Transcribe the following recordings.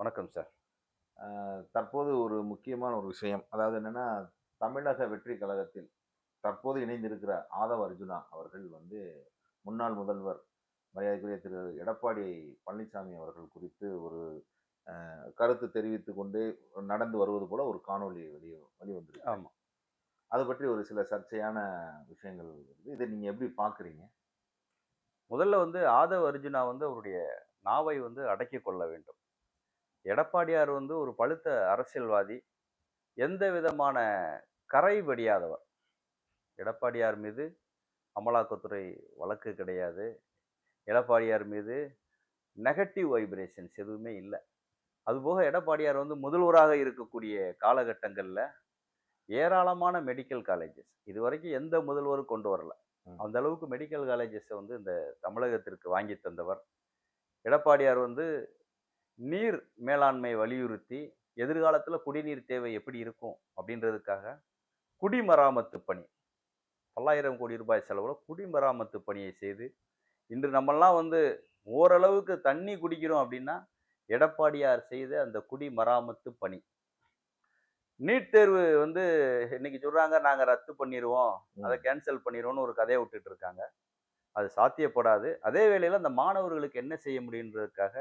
வணக்கம் சார் தற்போது ஒரு முக்கியமான ஒரு விஷயம். அதாவது என்னன்னா தமிழக வெற்றி கழகத்தில் தற்போது இணைந்திருக்கிற ஆதவ அர்ஜுனா அவர்கள் வந்து முன்னாள் முதல்வர் மரியாதைக்குரிய திரு எடப்பாடி பழனிசாமி அவர்கள் குறித்து ஒரு கருத்து தெரிவித்து கொண்டு நடந்து வருவது போல ஒரு காணொளி வெளியே வெளிவந்திருக்கு. ஆமாம் அது பற்றி ஒரு சில சர்ச்சையான விஷயங்கள் வருது இதை நீங்க எப்படி பாக்குறீங்க முதல்ல வந்து ஆதவ் அர்ஜுனா வந்து அவருடைய நாவை வந்து அடக்கிக் கொள்ள வேண்டும். எடப்பாடியார் வந்து ஒரு பழுத்த அரசியல்வாதி எந்த விதமான கரை வடியாதவர். எடப்பாடியார் மீது அமலாக்கத்துறை வழக்கு கிடையாது. எடப்பாடியார் மீது நெகட்டிவ் வைப்ரேஷன்ஸ் எதுவுமே இல்லை. அதுபோக எடப்பாடியார் வந்து முதல்வராக இருக்கக்கூடிய காலகட்டங்களில் ஏராளமான மெடிக்கல் காலேஜஸ். இது வரைக்கும் எந்த முதல்வரும் கொண்டு வரல. அந்த அளவுக்கு மெடிக்கல் காலேஜஸை வந்து இந்த தமிழகத்திற்கு வாங்கி தந்தவர். எடப்பாடியார் வந்து நீர் மேலாண்மை வலியுறுத்தி எதிர்காலத்தில் குடிநீர் தேவை எப்படி இருக்கும் அப்படின்றதுக்காக குடிமராமத்து பணி. பல்லாயிரம் கோடி ரூபாய் செலவில் குடிமராமத்து பணியை செய்து இன்று நம்மெல்லாம் வந்து ஓரளவுக்கு தண்ணி குடிக்கிறோம் அப்படின்னா எடப்பாடியார் செய்த அந்த குடிமராமத்து பணி. நீட் தேர்வு வந்து இன்னைக்கு சொல்றாங்க நாங்க ரத்து பண்ணிடுவோம் அதை கேன்சல் பண்ணிடுவோம்னு ஒரு கதையை விட்டுட்டு இருக்காங்க. அது சாத்தியப்படாது. அதே வேளையில் அந்த மாணவர்களுக்கு என்ன செய்ய முடியுன்றதுக்காக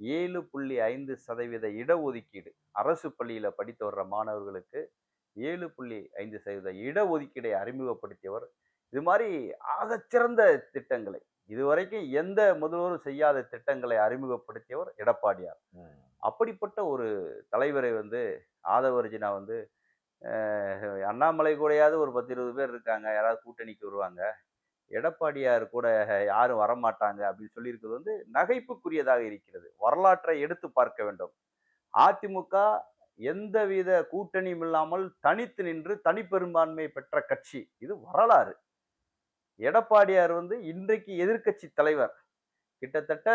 ஏழு புள்ளி ஐந்து சதவீத இடஒதுக்கீடு. அரசு பள்ளியில் படித்து வர்ற மாணவர்களுக்கு ஏழு புள்ளி ஐந்து சதவீத இடஒதுக்கீடை அறிமுகப்படுத்தியவர். இது மாதிரி ஆகச்சிறந்த திட்டங்களை இதுவரைக்கும் எந்த முதல்வரும் செய்யாத திட்டங்களை அறிமுகப்படுத்தியவர் எடப்பாடியார். அப்படிப்பட்ட ஒரு தலைவரை வந்து ஆதவர்ஜினா வந்து அண்ணாமலை கூடயாவது ஒரு பத்து இருபது பேர் இருக்காங்க யாராவது கூட்டணிக்கு வருவாங்க. எடப்பாடியார் கூட யாரும் வரமாட்டாங்க அப்படின்னு சொல்லியிருக்கிறது வந்து நகைப்புக்குரியதாக இருக்கிறது. வரலாற்றை எடுத்து பார்க்க வேண்டும். அதிமுக எந்தவித கூட்டணியும் இல்லாமல் தனித்து நின்று தனிப்பெரும்பான்மை பெற்ற கட்சி. இது வரலாறு. எடப்பாடியார் வந்து இன்றைக்கு எதிர்க்கட்சி தலைவர். கிட்டத்தட்ட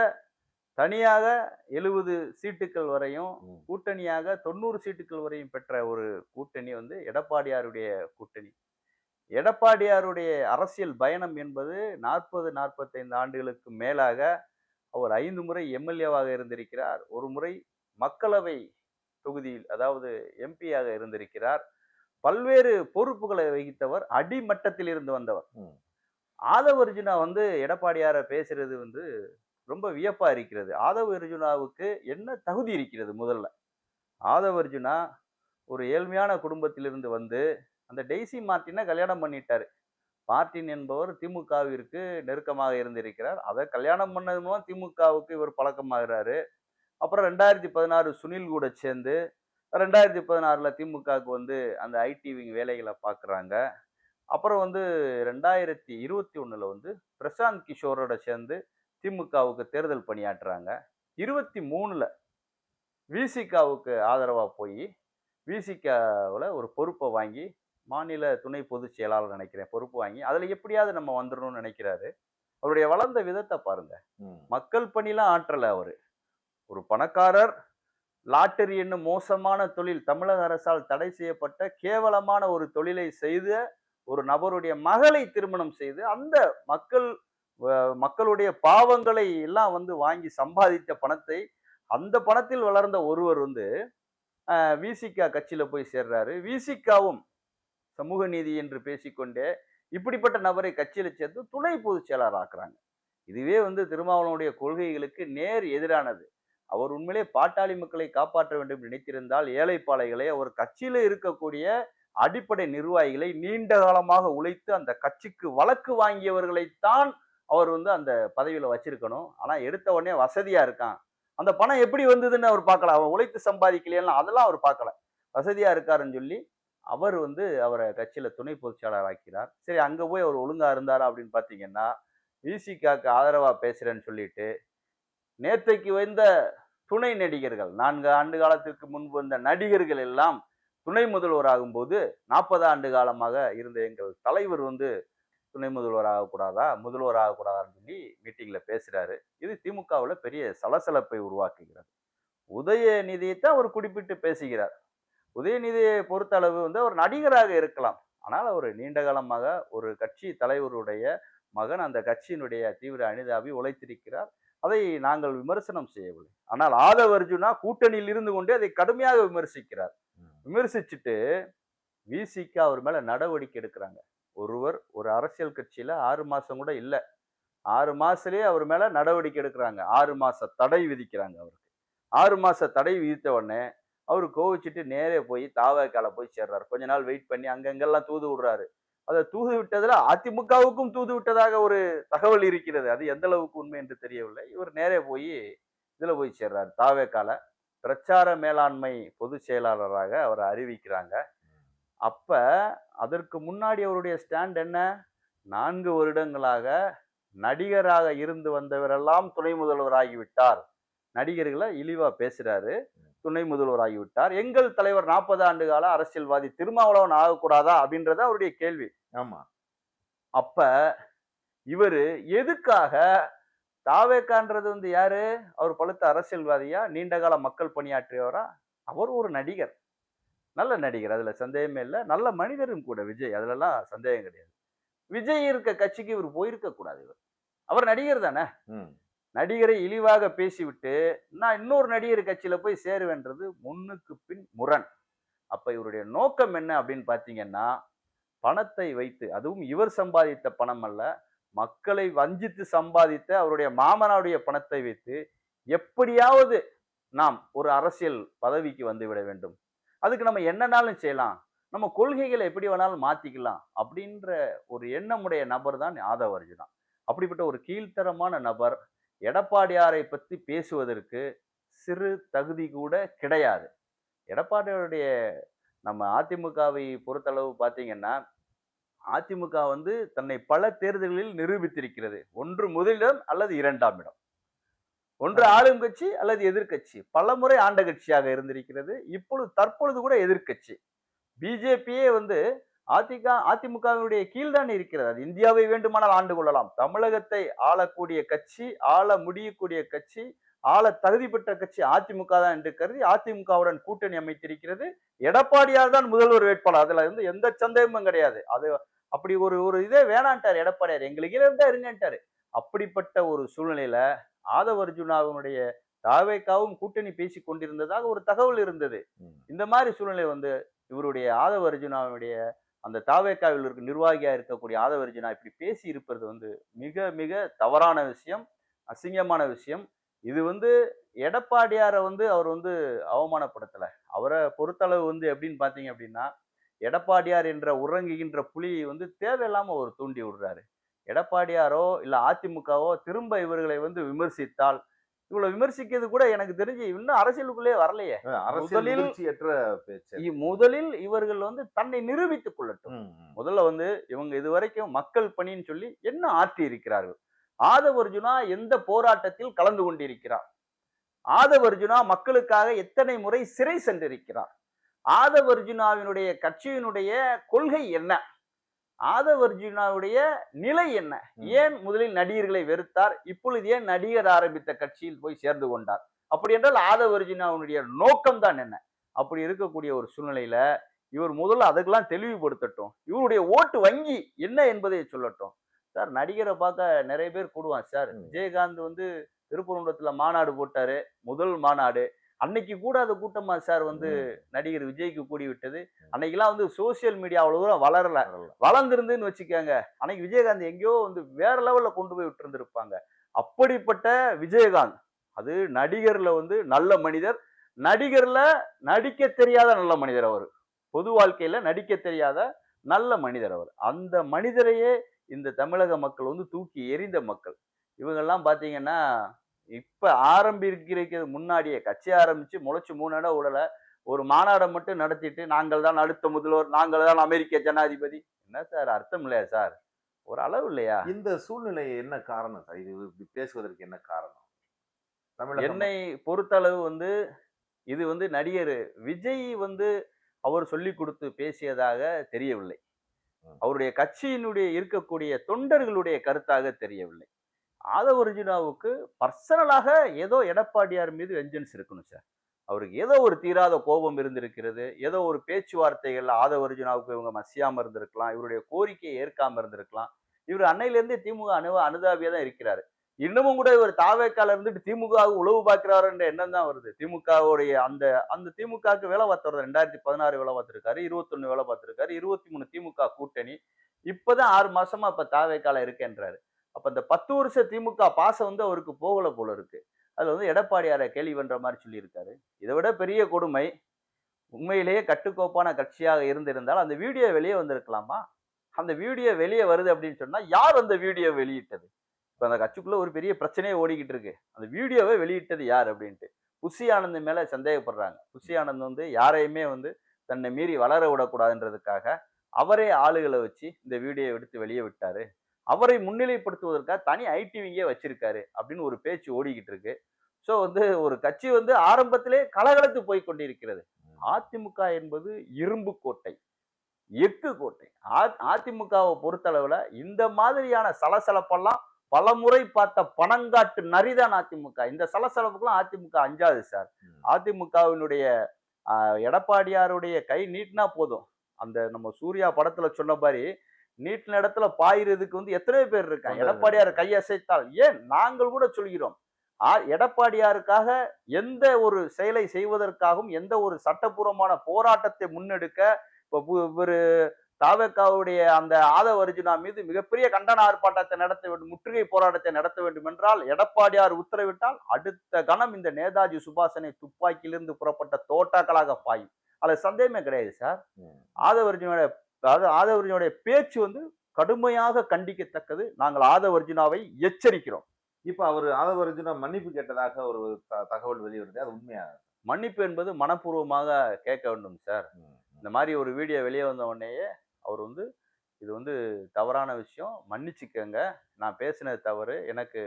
தனியாக எழுபது சீட்டுகள் வரையும். கூட்டணியாக தொண்ணூறு சீட்டுகள் வரையும் பெற்ற ஒரு கூட்டணி வந்து எடப்பாடியாருடைய கூட்டணி. எடப்பாடியாருடைய அரசியல் பயணம் என்பது நாற்பது நாற்பத்தைந்து ஆண்டுகளுக்கு மேலாக அவர் ஐந்து முறை எம்எல்ஏவாக இருந்திருக்கிறார். ஒரு முறை மக்களவை தொகுதியில் அதாவது எம்பியாக இருந்திருக்கிறார். பல்வேறு பொறுப்புகளை வகித்தவர் அடிமட்டத்தில் இருந்து வந்தவர். ஆதவ அர்ஜுனா வந்து எடப்பாடியாரை பேசுறது வந்து ரொம்ப வியப்பா இருக்கிறது. ஆதவ அர்ஜுனாவுக்கு என்ன தகுதி இருக்கிறது முதல்ல? ஆதவ அர்ஜுனா ஒரு ஏழ்மையான குடும்பத்திலிருந்து வந்து அந்த டெய்சி மார்ட்டினை கல்யாணம் பண்ணிட்டாரு. மார்ட்டின் என்பவர் திமுகவிற்கு நெருக்கமாக இருந்திருக்கிறார். அதை கல்யாணம் பண்ணது மூலம் திமுகவுக்கு இவர் பழக்கமாகிறாரு. அப்புறம் ரெண்டாயிரத்தி பதினாறு சுனில் கூட சேர்ந்து ரெண்டாயிரத்தி பதினாறில் திமுகவுக்கு வந்து அந்த ஐடி விங் வேலைகளை பார்க்குறாங்க. அப்புறம் வந்து ரெண்டாயிரத்தி இருபத்தி ஒன்றில் வந்து பிரசாந்த் கிஷோரோட சேர்ந்து திமுகவுக்கு தேர்தல் பணியாற்றுறாங்க. இருபத்தி மூணில் விசிகாவுக்கு ஆதரவாக போய் விசிகாவில் ஒரு பொறுப்பை வாங்கி மாநில துணை பொதுச் செயலாளர் நினைக்கிறேன் பொறுப்பு வாங்கி அதுல எப்படியாவது நம்ம வந்துடணும்னு நினைக்கிறாரு. அவருடைய வளர்ந்த விதத்தை பாருங்க. மக்கள் பணிலாம் ஆற்றல அவரு. ஒரு பணக்காரர் லாட்டரி என்னும் மோசமான தொழில் தமிழக அரசால் தடை செய்யப்பட்ட கேவலமான ஒரு தொழிலை செய்த ஒரு நபருடைய மகளை திருமணம் செய்து அந்த மக்கள் மக்களுடைய பாவங்களை எல்லாம் வந்து வாங்கி சம்பாதித்த பணத்தை அந்த பணத்தில் வளர்ந்த ஒருவர் வந்து விசிகா கட்சியில போய் சேர்றாரு. விசிகாவும் சமூக நீதி என்று பேசிக்கொண்டே இப்படிப்பட்ட நபரை கட்சியில் சேர்த்து துணை பொதுச் செயலாளர் ஆக்குறாங்க இதுவே வந்து திருமாவளவனுடைய கொள்கைகளுக்கு நேர் எதிரானது. அவர் உண்மையிலே பாட்டாளி மக்களை காப்பாற்ற வேண்டும் என்று நினைத்திருந்தால் ஏழைப்பாளைகளை அவர் கட்சியில் இருக்கக்கூடிய அடிப்படை நிர்வாகிகளை நீண்ட காலமாக உழைத்து அந்த கட்சிக்கு வழக்கு வாங்கியவர்களைத்தான் அவர் வந்து அந்த பதவியில் வச்சிருக்கணும். ஆனால் எடுத்த உடனே வசதியாக இருக்கான். அந்த பணம் எப்படி வந்ததுன்னு அவர் பார்க்கல. அவன் உழைத்து சம்பாதிக்கலையெல்லாம் அதெல்லாம் அவர் பார்க்கல. வசதியாக இருக்காருன்னு சொல்லி அவர் வந்து அவரை கட்சியில் துணை பொதுச்செயலாளர் ஆக்கிறார் சரி அங்கே போய் அவர் ஒழுங்காக இருந்தாரா அப்படின்னு பார்த்தீங்கன்னா விசிகாக்கு ஆதரவாக பேசுகிறேன்னு சொல்லிட்டு நேற்றைக்கு வந்த துணை நடிகர்கள் நான்கு ஆண்டு காலத்திற்கு முன்பு வந்த நடிகர்கள் எல்லாம் துணை முதல்வர் ஆகும்போது நாற்பது ஆண்டு காலமாக இருந்த எங்கள் தலைவர் வந்து துணை முதல்வர் ஆகக்கூடாதா முதல்வர் ஆகக்கூடாதான்னு சொல்லி மீட்டிங்கில் பேசுகிறாரு இது திமுகவில் பெரிய சலசலப்பை உருவாக்குகிறது. உதயநிதியைத்தான் அவர் குறிப்பிட்டு பேசுகிறார். உதயநிதியை பொறுத்த அளவு வந்து அவர் நடிகராக இருக்கலாம். ஆனால் அவர் நீண்ட காலமாக ஒரு கட்சி தலைவருடைய மகன் அந்த கட்சியினுடைய தீவிர அனுதாபி உழைத்திருக்கிறார். அதை நாங்கள் விமர்சனம் செய்யவில்லை. ஆனால் ஆதவ அர்ஜுனா கூட்டணியில் இருந்து கொண்டே அதை கடுமையாக விமர்சிக்கிறார். விமர்சிச்சுட்டு விசிக்கு அவர் மேல நடவடிக்கை எடுக்கிறாங்க. ஒருவர் ஒரு அரசியல் கட்சியில ஆறு மாசம் கூட இல்ல. ஆறு மாசத்துலயே அவர் மேல நடவடிக்கை எடுக்கிறாங்க. ஆறு மாச தடை விதிக்கிறாங்க அவருக்கு. ஆறு மாச தடை விதித்த உடனே அவர் கோவிச்சிட்டு நேரே போய் தாவக்கால போய் சேர்றாரு. கொஞ்ச நாள் வெயிட் பண்ணி அங்கங்கெல்லாம் தூது விடுறாரு. அதை தூது விட்டதுல அதிமுகவுக்கும் தூது விட்டதாக ஒரு தகவல் இருக்கிறது. அது எந்த அளவுக்கு உண்மை என்று தெரியவில்லை. இவர் நேரே போய் இதில் போய் சேர்றாரு. தாவேக்கால பிரச்சார மேலாண்மை பொதுச் செயலாளராக அவரை அறிவிக்கிறாங்க. அப்ப அதற்கு முன்னாடி அவருடைய ஸ்டாண்ட் என்ன? நான்கு வருடங்களாக நடிகராக இருந்து வந்தவரெல்லாம் துணை முதல்வராகிவிட்டார் நடிகர்களை இழிவா பேசுறாரு. துணை முதல்வராகிவிட்டார் எங்கள் தலைவர் நாற்பது ஆண்டு கால அரசியல்வாதி திருமாவளவன் ஆகக்கூடாதா? அப்படின்றத அவருடைய கேள்வி. ஆமா. அப்ப இவரு எதுக்காக தாவேக்கான்றது வந்து யாரு? அவர் பழுத்த அரசியல்வாதியா? நீண்ட கால மக்கள் பணியாற்றியவரா? அவர் ஒரு நடிகர். நல்ல நடிகர். அதுல சந்தேகமே இல்லை. நல்ல மனிதரும் கூட விஜய். அதுலலாம் சந்தேகம் கிடையாது. விஜய் இருக்க கட்சிக்கு இவர் போயிருக்க கூடாது இவர். அவர் நடிகர் தானே. நடிகரை இழிவாக பேசிவிட்டு நான் இன்னொரு நடிகர் கட்சியில் போய் சேருவேன்றது முன்னுக்கு பின் முரண். அப்போ இவருடைய நோக்கம் என்ன அப்படின்னு பார்த்தீங்கன்னா பணத்தை வைத்து அதுவும் இவர் சம்பாதித்த பணம் அல்ல மக்களை வஞ்சித்து சம்பாதித்த அவருடைய மாமனாருடைய பணத்தை வைத்து எப்படியாவது நாம் ஒரு அரசியல் பதவிக்கு வந்து விட வேண்டும். அதுக்கு நம்ம என்னனாலும் செய்யலாம். நம்ம கொள்கைகளை எப்படி வேணாலும் மாற்றிக்கலாம் அப்படின்ற ஒரு எண்ணமுடைய நபர் தான் யாதவ் அர்ஜுனா. அப்படிப்பட்ட ஒரு கீழ்த்தரமான நபர் எடப்பாடியாரை பற்றி பேசுவதற்கு சிறு தகுதி கூட கிடையாது. எடப்பாடியாருடைய நம்ம அதிமுகவை பொறுத்தளவு பார்த்தீங்கன்னா அதிமுக வந்து தன்னை பல தேர்தல்களில் நிரூபித்திருக்கிறது. ஒன்று முதலிடம் அல்லது இரண்டாம் இடம். ஒன்று ஆளும் கட்சி அல்லது எதிர்க்கட்சி. பலமுறை ஆண்ட கட்சியாக இருந்திருக்கிறது. இப்பொழுது தற்பொழுது கூட எதிர்க்கட்சி. பிஜேபியே வந்து அதிக அதிமுகவினுடைய கீழ்தான் இருக்கிறது. அது இந்தியாவை வேண்டுமானால் ஆண்டு கொள்ளலாம். தமிழகத்தை ஆளக்கூடிய கட்சி ஆள முடியக்கூடிய கட்சி ஆள தகுதி பெற்ற கட்சி அதிமுக தான் என்று கருதி அதிமுகவுடன் கூட்டணி அமைத்திருக்கிறது. எடப்பாடியார் தான் முதல்வர் வேட்பாளர். அதுல வந்து எந்த சந்தேகமும் கிடையாது. அது அப்படி ஒரு ஒரு இதே வேணான்ட்டார் எடப்பாடியார். எங்களுக்கு இருந்தா இருங்கன்ட்டாரு. அப்படிப்பட்ட ஒரு சூழ்நிலையில ஆதவ அர்ஜுனாவினுடைய தாவேக்காவும் கூட்டணி பேசி கொண்டிருந்ததாக ஒரு தகவல் இருந்தது. இந்த மாதிரி சூழ்நிலை வந்து இவருடைய ஆதவ அர்ஜுனாவுடைய அந்த தாவேக்காவில் இருக்க நிர்வாகியாக இருக்கக்கூடிய ஆதவர்ஜனா இப்படி பேசி இருப்பது வந்து மிக மிக தவறான விஷயம் அசிங்கமான விஷயம். இது வந்து எடப்பாடியாரை வந்து அவர் வந்து அவமானப்படுத்தலை. அவரை பொறுத்தளவு வந்து எப்படின்னு பார்த்தீங்க அப்படின்னா எடப்பாடியார் என்ற உறங்குகின்ற புலியை வந்து தேவையில்லாமல் அவர் தூண்டி விடுறாரு. எடப்பாடியாரோ இல்லை அதிமுகவோ திரும்ப இவர்களை வந்து விமர்சித்தால் இவ்வளவு விமர்சிக்கிறது கூட எனக்கு தெரிஞ்சு இன்னும் அரசியலுக்குள்ளே வரலையே. முதலில் பேச்சு. முதலில் இவர்கள் வந்து தன்னை நிரூபித்துக் கொள்ளட்டும். முதல்ல வந்து இவங்க இதுவரைக்கும் மக்கள் பணின்னு சொல்லி என்ன ஆற்றி இருக்கிறார்கள்? ஆதவ அர்ஜுனா எந்த போராட்டத்தில் கலந்து கொண்டிருக்கிறார்? ஆதவ அர்ஜுனா மக்களுக்காக எத்தனை முறை சிறை சென்றிருக்கிறார்? ஆதவ அர்ஜுனாவினுடைய கட்சியினுடைய கொள்கை என்ன? ஆதவ அர்ஜுனாவுடைய நிலை என்ன. ஏன் முதலில் நடிகர்களை வெறுத்தார்? இப்பொழுது ஏன் நடிகர் ஆரம்பித்த கட்சியில் போய் சேர்ந்து கொண்டார்? அப்படி என்றால் ஆதவ அர்ஜுனாவுடைய நோக்கம் தான் என்ன? அப்படி இருக்கக்கூடிய ஒரு சூழ்நிலையில இவர் முதல்ல அதுக்கெல்லாம் தெளிவுபடுத்தட்டும். இவருடைய ஓட்டு வங்கி என்ன என்பதை சொல்லட்டும். சார் நடிகரை பார்க்க நிறைய பேர் கூடுவான் சார். விஜயகாந்த் வந்து திருப்பரங்குன்றத்துல மாநாடு போட்டாரு. முதல் மாநாடு. அன்னைக்கு கூட அந்த கூட்டமா சார் வந்து நடிகர் விஜய்க்கு கூடி விட்டது அன்னைக்கெல்லாம் வந்து சோசியல் மீடியா அவ்வளவு தூரம் வளரல. வளர்ந்துருந்துன்னு வச்சுக்கோங்க. அன்னைக்கு விஜயகாந்த் எங்கேயோ வந்து வேற லெவல்ல கொண்டு போய் விட்டுருந்துருப்பாங்க. அப்படிப்பட்ட விஜயகாந்த் அது நடிகர்ல வந்து நல்ல மனிதர். நடிகர்ல நடிக்க தெரியாத நல்ல மனிதர் அவர். பொது வாழ்க்கையில நடிக்க தெரியாத நல்ல மனிதர் அவர். அந்த மனிதரையே இந்த தமிழக மக்கள் வந்து தூக்கி எறிந்த மக்கள். இவங்கெல்லாம் பாத்தீங்கன்னா இப்ப ஆரம்பிக்கிறது முன்னாடியே கட்சி ஆரம்பிச்சு முளைச்சு மூணு இடம் விடல. ஒரு மாநாடை மட்டும் நடத்திட்டு நாங்கள் தான் அடுத்த முதல்வர் நாங்கள் தான் அமெரிக்க ஜனாதிபதி. என்ன சார் அர்த்தம் இல்லையா சார்? ஒரு அளவு இல்லையா? இந்த சூழ்நிலை என்ன காரணம் சார்? இது இப்படி பேசுவதற்கு என்ன காரணம்? தமிழக என்னை பொறுத்தளவு வந்து இது வந்து நடிகர் விஜய் வந்து அவர் சொல்லி கொடுத்து பேசியதாக தெரியவில்லை. அவருடைய கட்சியினுடைய இருக்கக்கூடிய தொண்டர்களுடைய கருத்தாக தெரியவில்லை. ஆதவர்ஜுனாவுக்கு பர்சனலாக ஏதோ எடப்பாடியார் மீது வெஞ்சன்ஸ் இருக்கணும் சார் அவருக்கு ஏதோ ஒரு தீராத கோபம் இருந்திருக்கிறது ஏதோ ஒரு பேச்சுவார்த்தைகள் ஆதவர்ஜுனாவுக்கு இவங்க மசியாமல் இருந்திருக்கலாம் இவருடைய கோரிக்கையை ஏற்காமல் இருந்திருக்கலாம். இவர் அன்னையிலேருந்தே திமுக அணு அனுதாபியாக தான் இருக்கிறாரு. இன்னமும் கூட இவர் தாவேக்கால இருந்துட்டு திமுகவுக்கு உழவு பார்க்கிறாருன்ற எண்ணம் தான் வருது. திமுகவுடைய அந்த அந்த திமுகவுக்கு வேலை பார்த்தவர் ரெண்டாயிரத்தி பதினாறு வேலை பார்த்துருக்காரு இருபத்தொன்னு வேலை பார்த்துருக்காரு இருபத்தி மூணு திமுக கூட்டணி. இப்போதான் ஆறு மாசமா இப்ப தாவேக்கால இருக்கேன்றாரு. அப்போ இந்த பத்து வருஷ திமுக பாசம் வந்து அவருக்கு போகலை போல இருக்கு. அதில் வந்து எடப்பாடியாரை கேள்வி பண்ணுற மாதிரி சொல்லியிருக்காரு. இதை விட பெரிய கொடுமை உண்மையிலேயே கட்டுக்கோப்பான கட்சியாக இருந்திருந்தால் அந்த வீடியோ வெளியே வந்திருக்கலாமா? அந்த வீடியோ வெளியே வருது அப்படின்னு சொன்னால் யார் அந்த வீடியோ வெளியிட்டது? இப்போ அந்த கட்சிக்குள்ளே ஒரு பெரிய பிரச்சனையே ஓடிக்கிட்டு இருக்கு. அந்த வீடியோவை வெளியிட்டது யார் அப்படின்ட்டு. புஷி ஆனந்த் மேலே சந்தேகப்படுறாங்க. புஷி ஆனந்த் வந்து யாரையுமே வந்து தன்னை மீறி வளர விடக்கூடாதுன்றதுக்காக அவரே ஆளுகளை வச்சு இந்த வீடியோ எடுத்து வெளியே விட்டார். அவரை முன்னிலைப்படுத்துவதற்காக தனி ஐடிவிங்கே வச்சிருக்காரு அப்படின்னு ஒரு பேச்சு ஓடிக்கிட்டு இருக்கு. ஸோ வந்து ஒரு கட்சி வந்து ஆரம்பத்திலே கலகலத்து போய் கொண்டிருக்கிறது. அதிமுக என்பது இரும்பு கோட்டை எஃகு கோட்டை. அதிமுகவை பொறுத்தளவுல இந்த மாதிரியான சலசலப்பெல்லாம் பல முறை பார்த்த பணங்காட்டு நரிதான் அதிமுக. இந்த சலசலப்புக்கெல்லாம் அதிமுக அஞ்சாது சார். அதிமுகவினுடைய எடப்பாடியாருடைய கை நீட்டினா போதும். அந்த நம்ம சூர்யா படத்துல சொன்ன மாதிரி நீட்டின இடத்துல பாயிறதுக்கு வந்து எத்தனை பேர் இருக்காங்க. எடப்பாடியார் கையசைத்தால் ஏன்? நாங்கள் கூட சொல்கிறோம். எடப்பாடியாருக்காக எந்த ஒரு செயலை செய்வதற்காகவும் எந்த ஒரு சட்டபூர்வமான போராட்டத்தை முன்னெடுக்க இப்போ இவரு தாவக்காவுடைய அந்த ஆதவ அர்ஜுனா மீது மிகப்பெரிய கண்டன ஆர்ப்பாட்டத்தை நடத்த வேண்டும் முற்றுகை போராட்டத்தை நடத்த வேண்டும் என்றால் எடப்பாடியார் உத்தரவிட்டால் அடுத்த கணம் இந்த நேதாஜி சுபாஷனை துப்பாக்கியிலிருந்து புறப்பட்ட தோட்டாக்களாக பாயும். அதுல சந்தேகமே கிடையாது சார். ஆதவர்ஜுனோட அதாவது ஆதவர்ஜுனுடைய பேச்சு வந்து கடுமையாக கண்டிக்கத்தக்கது. நாங்கள் ஆதவர்ஜுனாவை எச்சரிக்கிறோம். இப்ப அவர் ஆதவ அர்ஜுனா மன்னிப்பு கேட்டதாக ஒரு தகவல் வெளிவருது. அது உண்மையா? மன்னிப்பு என்பது மனப்பூர்வமாக கேட்க வேண்டும் சார். இந்த மாதிரி ஒரு வீடியோ வெளியே வந்த உடனேயே அவர் வந்து இது வந்து தவறான விஷயம். மன்னிச்சுக்கங்க. நான் பேசினது தவறு. எனக்கு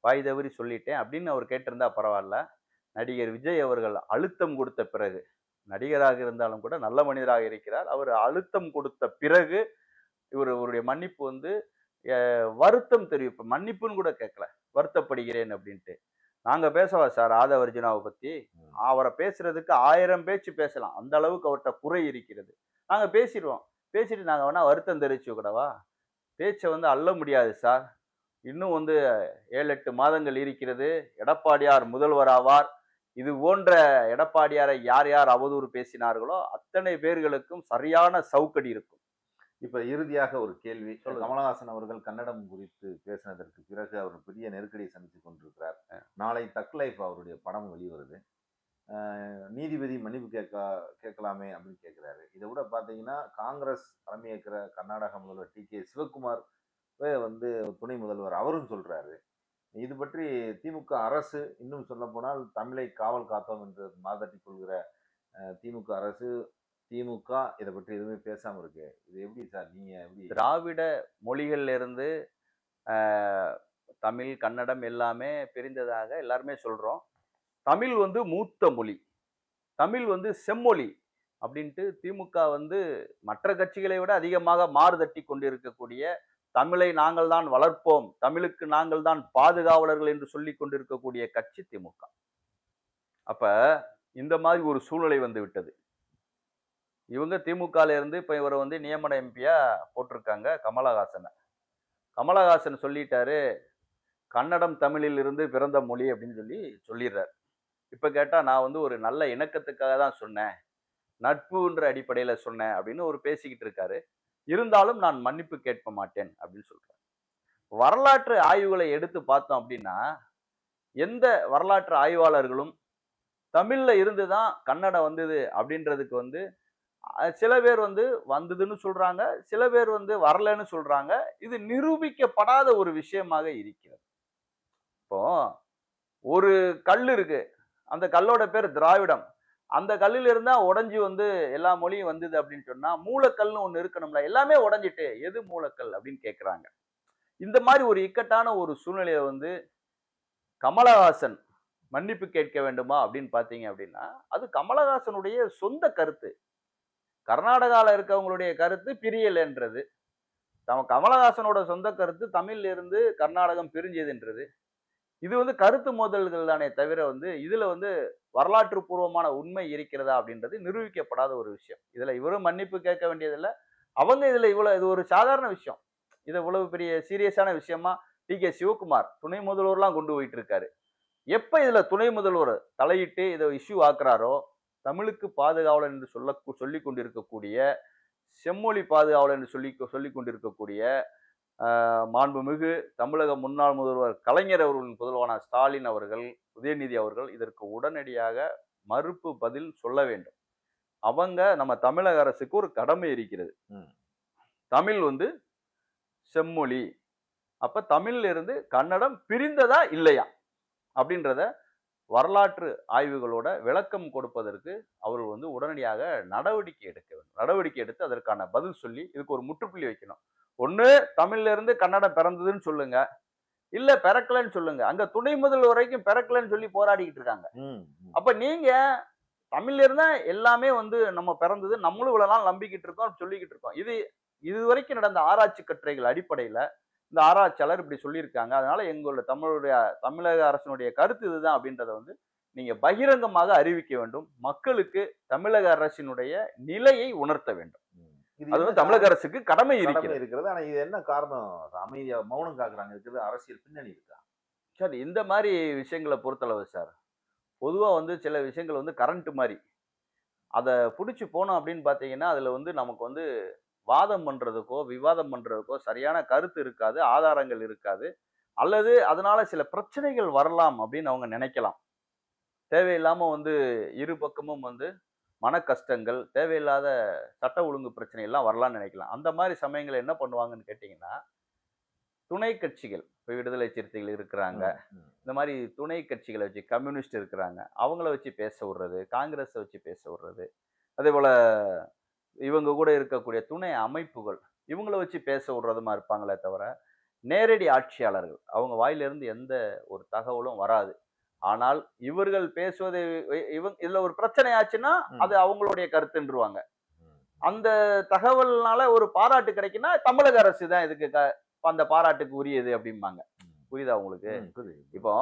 வாய் தவறி சொல்லிட்டேன் அப்படின்னு அவர் கேட்டிருந்தா பரவாயில்ல. நடிகர் விஜய் அவர்கள் அழுத்தம் கொடுத்த பிறகு. நடிகராக இருந்தாலும் கூட நல்ல மனிதராக இருக்கிறார். அவர் அழுத்தம் கொடுத்த பிறகு இவர் அவருடைய மன்னிப்பு வந்து வருத்தம் தெரிவிப்பு மன்னிப்புன்னு கூட கேட்கல. வருத்தப்படுகிறேன் அப்படின்ட்டு. நாங்க பேசவா சார் ஆதவர்ஜுனாவை பத்தி? ம். அவரை பேசுறதுக்கு ஆயிரம் பேச்சு பேசலாம். அந்த அளவுக்கு அவர்கிட்ட குறை இருக்கிறது. நாங்க பேசிடுவோம் பேசிட்டு நாங்க வேணா வருத்தம் தெரிவிச்சு கூடவா? பேச்சை வந்து அள்ள முடியாது சார். இன்னும் வந்து ஏழு எட்டு மாதங்கள் இருக்கிறது. எடப்பாடியார் முதல்வராவார் இது போன்ற எடப்பாடியாரை யார் யார் அவதூறு பேசினார்களோ அத்தனை பேர்களுக்கும் சரியான சவுக்கடி இருக்கும். இப்ப இறுதியாக ஒரு கேள்வி. கமலஹாசன் அவர்கள் கன்னடம் குறித்து பேசினதற்கு பிறகு அவர் பெரிய நெருக்கடியை சந்தித்துக் கொண்டிருக்கிறார். நாளை தக் லைஃப் அவருடைய படம் வெளிவருது. நீதிபதி மன்னிப்பு கேட்க கேட்கலாமே அப்படின்னு கேட்கிறாரு. இதை விட பாத்தீங்கன்னா காங்கிரஸ் தலைமையேற்கிற கர்நாடக முதல்வர் டி கே சிவகுமார் வந்து துணை முதல்வர் அவரும் சொல்றாரு. இது பற்றி திமுக அரசு இன்னும் சொல்ல போனால் தமிழை காவல் காத்தோம் என்று மாதட்டி கொள்கிற திமுக அரசு திமுக இதை பற்றி எதுவுமே பேசாமல் இருக்கு. இது எப்படி சார்? நீங்கள் எப்படி? திராவிட மொழிகள்ல இருந்து தமிழ் கன்னடம் எல்லாமே பிரிந்ததாக எல்லாருமே சொல்கிறோம் தமிழ் வந்து மூத்த மொழி. தமிழ் வந்து செம்மொழி அப்படின்ட்டு திமுக வந்து மற்ற கட்சிகளை விட அதிகமாக மாறுதட்டி கொண்டிருக்கக்கூடிய தமிழை நாங்கள் தான் வளர்ப்போம் தமிழுக்கு நாங்கள் தான் பாதுகாவலர்கள் என்று சொல்லி கொண்டிருக்கக்கூடிய கட்சி திமுக. அப்ப இந்த மாதிரி ஒரு சூழ்நிலை வந்து விட்டது. இவங்க திமுகல இருந்து இப்ப இவரை வந்து நியமன எம்பியா போட்டிருக்காங்க கமலஹாசனை. கமலஹாசன் சொல்லிட்டாரு கன்னடம் தமிழில் இருந்து பிறந்த மொழி அப்படின்னு சொல்லி சொல்லிடுறாரு. இப்ப கேட்டா நான் வந்து ஒரு நல்ல இணக்கத்துக்காக தான் சொன்னேன் நட்புன்ற அடிப்படையில சொன்னேன் அப்படின்னு ஒரு பேசிக்கிட்டு இருக்காரு. இருந்தாலும் நான் மன்னிப்பு கேட்க மாட்டேன் அப்படின்னு சொல்கிறேன் வரலாற்று ஆய்வுகளை எடுத்து பார்த்தோம் அப்படின்னா எந்த வரலாற்று ஆய்வாளர்களும் தமிழ்ல இருந்து தான் கன்னடம் வந்தது அப்படின்றதுக்கு வந்து சில பேர் வந்து வந்ததுன்னு சொல்றாங்க சில பேர் வந்து வரலன்னு சொல்றாங்க. இது நிரூபிக்கப்படாத ஒரு விஷயமாக இருக்கிறது. இப்போ ஒரு கல் இருக்கு. அந்த கல்லோட பேர் திராவிடம். அந்த கல்லில் இருந்தால் உடஞ்சி வந்து எல்லா மொழியும் வந்தது அப்படின்னு சொன்னால் மூலக்கல்னு ஒன்று இருக்கணும்ல எல்லாமே உடஞ்சிட்டு எது மூலக்கல் அப்படின்னு கேட்குறாங்க இந்த மாதிரி ஒரு இக்கட்டான ஒரு சூழ்நிலையை வந்து கமலஹாசன் மன்னிப்பு கேட்க வேண்டுமா அப்படின்னு பார்த்தீங்க அப்படின்னா அது கமலஹாசனுடைய சொந்த கருத்து. கர்நாடகாவில் இருக்கவங்களுடைய கருத்து பிரியலைன்றது. தம் கமலஹாசனோட சொந்த கருத்து தமிழ்ல இருந்து கர்நாடகம் பிரிஞ்சதுன்றது. இது வந்து கருத்து மோதல்கள் தானே தவிர வந்து இதுல வந்து வரலாற்று பூர்வமான உண்மை இருக்கிறதா அப்படின்றது நிரூபிக்கப்படாத ஒரு விஷயம். இதுல இவரும் மன்னிப்பு கேட்க வேண்டியதில்லை. அவங்க இதுல இவ்வளவு இது ஒரு சாதாரண விஷயம். இது இவ்வளவு பெரிய சீரியஸான விஷயமா டி கே சிவகுமார் துணை முதல்வர்லாம் கொண்டு போயிட்டு இருக்காரு எப்ப இதுல துணை முதல்வர் தலையிட்டு இதை இஷ்யூ ஆக்குறாரோ தமிழுக்கு பாதுகாவலர் என்று சொல்ல சொல்லி கொண்டிருக்கக்கூடிய செம்மொழி பாதுகாவலர் என்று சொல்லி சொல்லி கொண்டிருக்கக்கூடிய மாண்புமிகு தமிழக முன்னாள் முதல்வர் கலைஞர் அவர்களின் புதல்வரான ஸ்டாலின் அவர்கள் உதயநிதி அவர்கள் இதற்கு உடனடியாக மறுப்பு பதில் சொல்ல வேண்டும். அவங்க நம்ம தமிழக அரசுக்கு ஒரு கடமை இருக்கிறது. தமிழ் வந்து செம்மொழி. அப்ப தமிழ்ல இருந்து கன்னடம் பிரிந்ததா இல்லையா? அப்படின்றத வரலாற்று ஆய்வுகளோட விளக்கம் கொடுப்பதற்கு அவர்கள் வந்து உடனடியாக நடவடிக்கை எடுக்க வேண்டும். நடவடிக்கை எடுத்து அதற்கான பதில் சொல்லி இதுக்கு ஒரு முற்றுப்புள்ளி வைக்கணும். ஒண்ணு தமிழ்ல இருந்து கன்னடம் பிறந்ததுன்னு சொல்லுங்க. இல்ல பிறக்கலன்னு சொல்லுங்க. அங்க துணை முதல் வரைக்கும் பிறக்கலன்னு சொல்லி போராடிக்கிட்டு இருக்காங்க. அப்ப நீங்க தமிழ்ல இருந்தா எல்லாமே வந்து நம்ம பிறந்தது நம்மளும் இவ்வளவு நாள் நம்பிக்கிட்டு இருக்கோம் சொல்லிக்கிட்டு இருக்கோம். இது இது வரைக்கும் நடந்த ஆராய்ச்சி கட்டுரைகள் அடிப்படையில இந்த ஆராய்ச்சியாளர் இப்படி சொல்லியிருக்காங்க. அதனால எங்களோட தமிழுடைய தமிழக அரசினுடைய கருத்து இதுதான் அப்படின்றத வந்து நீங்க பகிரங்கமாக அறிவிக்க வேண்டும். மக்களுக்கு தமிழக அரசினுடைய நிலையை உணர்த்த வேண்டும். இது அது வந்து தமிழக அரசுக்கு கடமை இருக்கிறது. இருக்கிறது. ஆனா இது என்ன காரணம்? அமைதியா மௌனம் காக்குறாங்க. இருக்கிறது அரசியல் பின்னணி இருக்கா? சார் இந்த மாதிரி விஷயங்களை பொறுத்தளவு சார். பொதுவா வந்து சில விஷயங்கள் வந்து கரண்ட் மாதிரி அதை பிடிச்சி போனோம் அப்படின்னு பார்த்தீங்கன்னா அதுல வந்து நமக்கு வந்து வாதம் பண்றதுக்கோ விவாதம் பண்றதுக்கோ சரியான கருத்து இருக்காது ஆதாரங்கள் இருக்காது. அல்லது அதனால சில பிரச்சனைகள் வரலாம் அப்படின்னு அவங்க நினைக்கலாம். தேவையில்லாம வந்து இரு பக்கமும் வந்து மன கஷ்டங்கள் தேவையில்லாத சட்ட ஒழுங்கு பிரச்சனை எல்லாம் வரலாம்னு நினைக்கலாம். அந்த மாதிரி சமயங்கள் என்ன பண்ணுவாங்கன்னு கேட்டிங்கன்னா துணை கட்சிகள் இப்போ விடுதலை சிறுத்தைகள் இருக்கிறாங்க. இந்த மாதிரி துணை கட்சிகளை வச்சு கம்யூனிஸ்ட் இருக்கிறாங்க. அவங்கள வச்சு பேச விடுறது காங்கிரஸை வச்சு பேச விடுறது. அதே போல இவங்க கூட இருக்கக்கூடிய துணை அமைப்புகள் இவங்கள வச்சு பேச விடுறதுமா இருப்பாங்களே தவிர நேரடி ஆட்சியாளர்கள் அவங்க வாயிலிருந்து எந்த ஒரு தகவலும் வராது. ஆனால் இவர்கள் பேசுவதை இவங்க இதுல ஒரு பிரச்சனை ஆச்சுன்னா. அது அவங்களுடைய கருத்துன்றுவாங்க. அந்த தகவல்னால ஒரு பாராட்டு கிடைக்குன்னா தமிழக அரசு தான் இதுக்கு க- அந்த பாராட்டுக்கு உரியது அப்படிம்பாங்க. புரியுதா உங்களுக்கு. இப்போ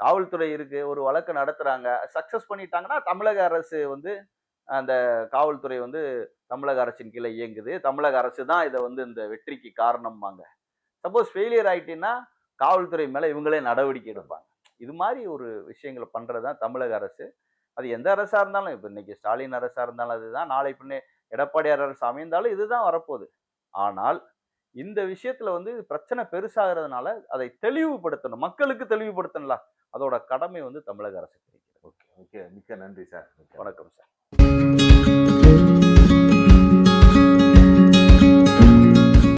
காவல்துறை இருக்கு ஒரு வழக்கு நடத்துறாங்க சக்சஸ் பண்ணிட்டாங்கன்னா தமிழக அரசு வந்து அந்த காவல்துறை வந்து தமிழக அரசின் கீழே இயங்குது தமிழக அரசு தான் இதை வந்து இந்த வெற்றிக்கு காரணம்பாங்க சப்போஸ் ஃபெயிலியர் ஆயிட்டுன்னா காவல்துறை மேல இவங்களே நடவடிக்கை எடுப்பாங்க இது மாதிரி ஒரு விஷயங்களை பண்றது தான் தமிழக அரசு. அது எந்த அரசா இருந்தாலும் இப்போ இன்னைக்கு ஸ்டாலின் அரசா இருந்தாலும் அதுதான் நாளை பின்னே எடப்பாடியார் அரசு அமைந்தாலும் இதுதான் வரப்போகுது. ஆனால் இந்த விஷயத்துல வந்து பிரச்சனை பெருசாகிறதுனால அதை தெளிவுபடுத்தணும். மக்களுக்கு தெளிவுபடுத்தணும்ல. அதோட கடமை வந்து தமிழக அரசுக்கு இருக்கிறது. Okay okay. மிக்க நன்றி சார். வணக்கம் சார்.